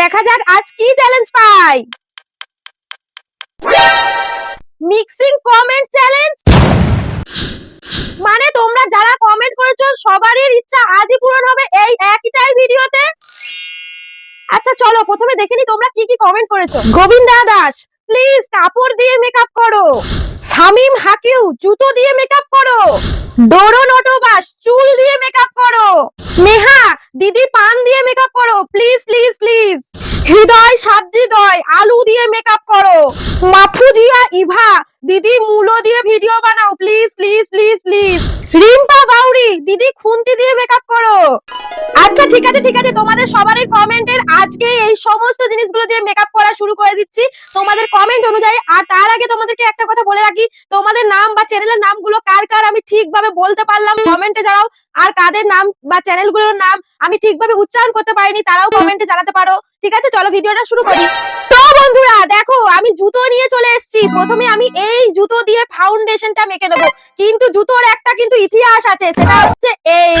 দেখা যাক আজ কি চ্যালেঞ্জ পাই। মিক্সিং কমেন্ট চ্যালেঞ্জ মানে তোমরা যারা কমেন্ট করেছ, সবারই ইচ্ছা আজই পূরণ হবে এই একটাই ভিডিওতে। আচ্ছা চলো, প্রথমে দেখে নি তোমরা কি কি কমেন্ট করেছ। গোবিন্দা দাস প্লিজ কাপড় দিয়ে মেকআপ করো। সামিম হাকিউ জুতো দিয়ে মেকআপ করো। ডোরো নটোবাস চুল দিয়ে মেকআপ করো নেহা দিদি পান দিয়ে মেকআপ করো প্লিজ প্লিজ প্লিজ হৃদয় সাবহৃদয় আলু দিয়ে মেকআপ করো মাফুজিয়া ইভা দিদি মূলো দিয়ে ভিডিও বানাও please please please please Rimpa Bauri দিদি খুন্তি দিয়ে মেকআপ করো। আচ্ছা ঠিক আছে ঠিক আছে, তোমাদের সবারই কমেন্টের আজকে এই সমস্ত জিনিসগুলো দিয়ে মেকআপ করা শুরু করে দিচ্ছি। তোমাদের কমেন্ট অনুযায়ী, আর তার আগে তোমাদেরকে একটা কথা বলে রাখি, তোমাদের নাম বা চ্যানেলের নামগুলো কার কার আমি ঠিকভাবে বলতে পারলাম কমেন্টে জানাও, আর কাদের নাম বা চ্যানেলগুলোর নাম আমি ঠিকভাবে উচ্চারণ করতে পারিনি, তারাও কমেন্টে জানাতে পারো। ঠিক আছে, চলো ভিডিওটা শুরু করি। বন্ধুরা, দেখো, আমি জুতো নিয়ে চলে এসেছি। প্রথমে আমি এই জুতো দিয়ে ফাউন্ডেশনটা মেখে নেব। কিন্তু জুতোর একটা কিন্তু ইতিহাস আছে, সেটা হচ্ছে এই।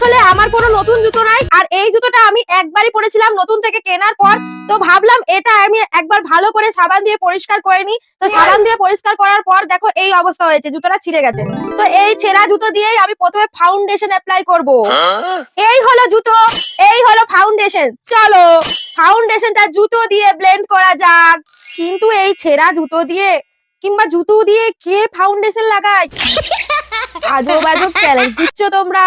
আসলে আমার কোনো নতুন জুতো নাই, আর এই জুতোটা আমি একবারই পরেছিলাম নতুন থেকে কেনার পর। তো ভাবলাম এটা আমি একবার ভালো করে সাবান দিয়ে পরিষ্কার করে নি তো সাবান দিয়ে পরিষ্কার করার পর দেখো এই অবস্থা হয়েছে, জুতোটা ছিঁড়ে গেছে। তো এই ছেঁড়া জুতো দিয়েই আমি প্রথমে ফাউন্ডেশন অ্যাপ্লাই করব। এই হলো জুতো, এই হলো ফাউন্ডেশন চলো ফাউন্ডেশনটা জুতো দিয়ে ব্লেন্ড করা যাক। কিন্তু এই ছেঁড়া জুতো দিয়ে, কিংবা জুতো দিয়ে কে ফাউন্ডেশন লাগায়? আজব আজব চ্যালেঞ্জ দিচ্ছ তোমরা।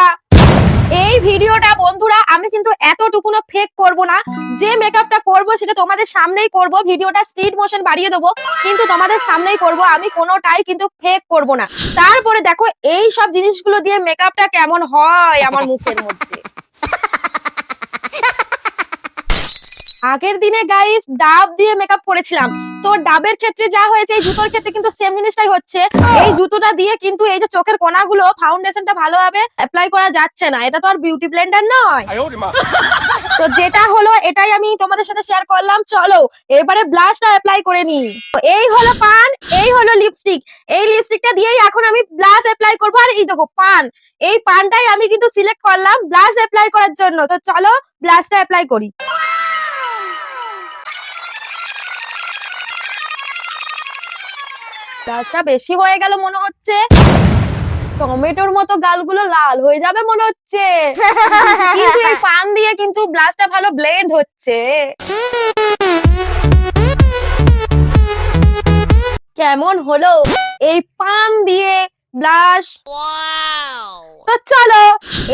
এই ভিডিওটা বন্ধুরা, আমি কিন্তু এতটুকুনো ফেক করব না। যে মেকআপটা করব, সেটা তোমাদের সামনেই করব। ভিডিওটা স্পিড মোশন বাড়িয়ে দেবো, কিন্তু তোমাদের সামনেই করব। আমি কোনোটাই কিন্তু ফেক করব না। তারপরে দেখো, এই সব জিনিসগুলো দিয়ে মেকআপটা কেমন হয় আমার মুখের মধ্যে। আগের দিনে গাইস ডাব দিয়ে মেকআপ করেছিলাম। তো ডাবের ক্ষেত্রে যা হয়েছে এই জুতোর ক্ষেত্রে কিন্তু সেম জিনিসটাই হচ্ছে। এই জুতোটা দিয়ে কিন্তু এই যে চোখের কোনাগুলো ফাউন্ডেশনটা ভালোভাবে অ্যাপ্লাই করা যাচ্ছে না। এটা তো আর বিউটি ব্লেন্ডার নয়। তো যেটা হলো এটাই আমি তোমাদের সাথে শেয়ার করলাম। চলো এবারে ব্লাশটা অ্যাপ্লাই করে নি এই হলো পান এই হলো লিপস্টিক এই লিপস্টিকটা দিয়েই এখন আমি ব্লাশ অ্যাপ্লাই করব। আর এই দেখো পান। এই পানটাই আমি কিন্তু সিলেক্ট করলাম ব্লাশ অ্যাপ্লাই করার জন্য। তো চলো ব্লাশটা অ্যাপ্লাই করি। ব্লাশটা বেশি হয়ে গেল মনে হচ্ছে। টমেটোর মতো গালগুলো লাল হয়ে যাবে মনে হচ্ছে। কিন্তু এই পান দিয়ে কিন্তু ব্লাস্টটা ভালো ব্লেন্ড হচ্ছে। কেমন হলো? এই পান দিয়ে ব্লাশ তো চলো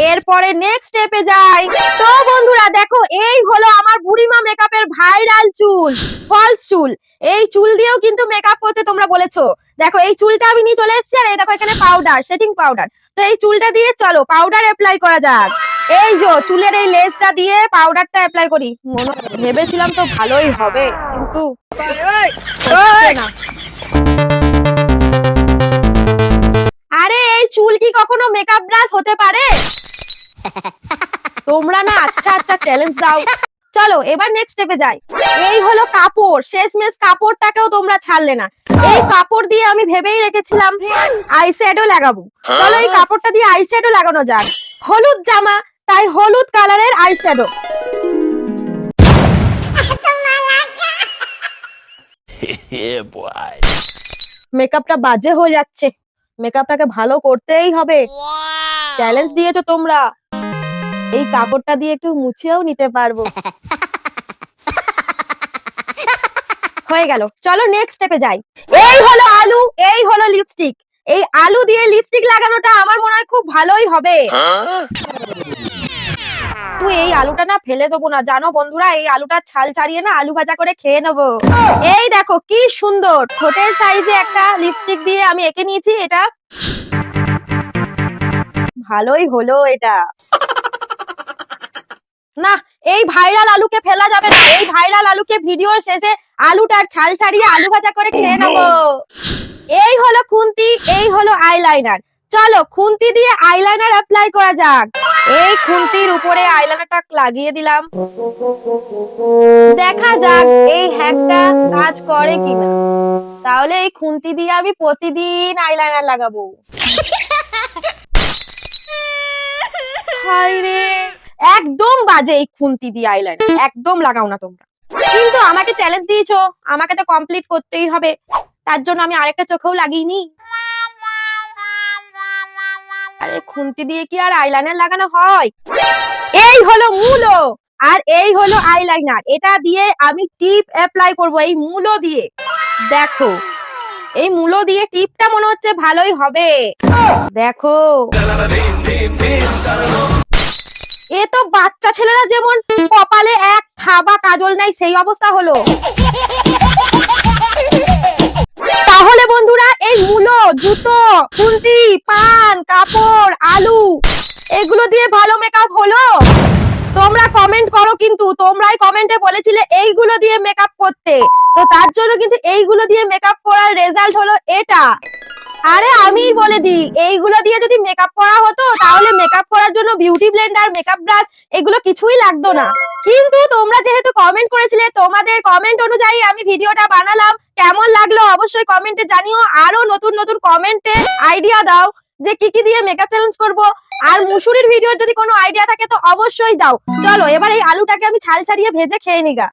এরপরে নেক্সট স্টেপে যাই। তো বন্ধুরা দেখো এই হলো আমার বুড়িমা মেকআপের ভাইরাল চুল ফলস চুল। এই চুল দিয়েও কিন্তু মেকআপ করতে তোমরা বলেছ। দেখো এই চুলটা আমি নিয়ে চলে এসেছি আর এই দেখো এখানে পাউডার সেটিং পাউডার তো এই চুলটা দিয়ে চলো পাউডার অ্যাপ্লাই করা যাক। এই যে চুলের এই লেসটা দিয়ে পাউডারটা অ্যাপ্লাই করি। মনে ভেবেছিলাম তো ভালোই হবে কিন্তু না। কি কখনো মেকআপ ব্রাশ হতে পারে? তোমরা না আচ্ছা আচ্ছা চ্যালেঞ্জ দাও। চলো এবার নেক্সট স্টেপে যাই। এই হলো কাপড়। শেষমেশ কাপড়টাকেও তোমরা ছাড়লে না। এই কাপড় দিয়ে আমি ভেবেই রেখেছিলাম আই শ্যাডো লাগাবো। চলো এই কাপড়টা দিয়ে আই শ্যাডো লাগানো যাক। হলুদ জামা তাই হলুদ কালারের আই শ্যাডো Yeah, মেকআপটা বাজে হয়ে যাচ্ছে। মেকআপটাকে ভালো করতেই হবে। চ্যালেঞ্জ দিয়েছ তোমরা। এই কাপড়টা দিয়ে একটু মুছেও নিতে পারব। হয়ে গেল। চলো নেক্সট স্টেপে যাই। এই হলো আলু এই হলো লিপস্টিক এই আলু দিয়ে লিপস্টিক লাগানোটা আমার মনে হয় খুব ভালোই হবে? তুই এই আলুটা না ফেলে দেবো না। জানো বন্ধুরা, এই আলুটা ছাল ছাড়িয়ে না আলু ভাজা করে খেয়ে নেব। এই দেখো কি সুন্দর। ঠোঁটের সাইজে একটা লিপস্টিক দিয়ে আমি এঁকে নিয়েছি, এটা ভালোই হলো এটা। না, এই ভাইরাল আলুকে ফেলা যাবে না। এই ভাইরাল আলুকে ভিডিওর শেষে আলুটার ছাল ছাড়িয়ে আলু ভাজা করে খেয়ে নেব। এই হলো খুন্তি, এই হলো আইলাইনার চলো খুন্তি দিয়ে আইলাইনার অ্যাপ্লাই করা যাক। এই খুন্তির উপরে আইলাইনারটা লাগিয়ে দিলাম। দেখা যাক এই হ্যাকটা কাজ করে কিনা। তাহলে এই খুন্তি দিয়ে আমি প্রতিদিন আইলাইনার লাগাবো। হাই রে, একদম বাজে এই খুন্তি দিয়ে আইলাইনার একদম লাগাও না তোমরা। কিন্তু আমাকে চ্যালেঞ্জ দিয়েছ। আমাকে তো কমপ্লিট করতেই হবে। তার জন্য আমি আরেকটা চোখেও লাগিয়ে আরে খুন্তি দিয়ে কি আর আইলাইনার লাগানো হয়? এই হলো মূলো, আর এই হলো আইলাইনার এটা দিয়ে আমি টিপ অ্যাপ্লাই করব এই মূলো দিয়ে। দেখো, এই মূলো দিয়ে টিপটা মনে হচ্ছে ভালোই হবে। দেখো। এ তো বাচ্চা ছেলেরা যেমন কপালে এক থাবা কাজল নাই, সেই অবস্থা হলো। তাহলে বন্ধুরা এই মূলো, জুতো, খুন্তি, পান, কাপড়, আলু, এগুলো দিয়ে ভালো মেকআপ হলো? তোমরা কমেন্ট করো কিন্তু, তোমরাই কমেন্টে বলেছিলে এইগুলো দিয়ে মেকআপ করতে। তো তার জন্য কিন্তু এইগুলো দিয়ে মেকআপ করার রেজাল্ট হলো এটা। আরে আমি বলে দিই, এইগুলো দিয়ে যদি মেকআপ করা হতো, তাহলে মেকআপ করার জন্য বিউটি ব্লেন্ডার মেকআপ ব্রাশ এগুলো কিছুই লাগতো না। কিন্তু তোমরা যেহেতু কমেন্ট করেছিলে, তোমাদের কমেন্ট অনুযায়ী আমি ভিডিওটা বানালাম। কেমন লাগল অবশ্যই কমেন্টে জানিও। আরও নতুন নতুন কমেন্টে আইডিয়া দাও যে কি কি দিয়ে মেকআপ চ্যালেঞ্জ করব। আর মুসুরির ভিডিওর যদি কোনো আইডিয়া থাকে তো অবশ্যই দাও। চলো, এবার এই আলুটাকে আমি ছাল ছাড়িয়ে ভেজে খেয়ে নিগা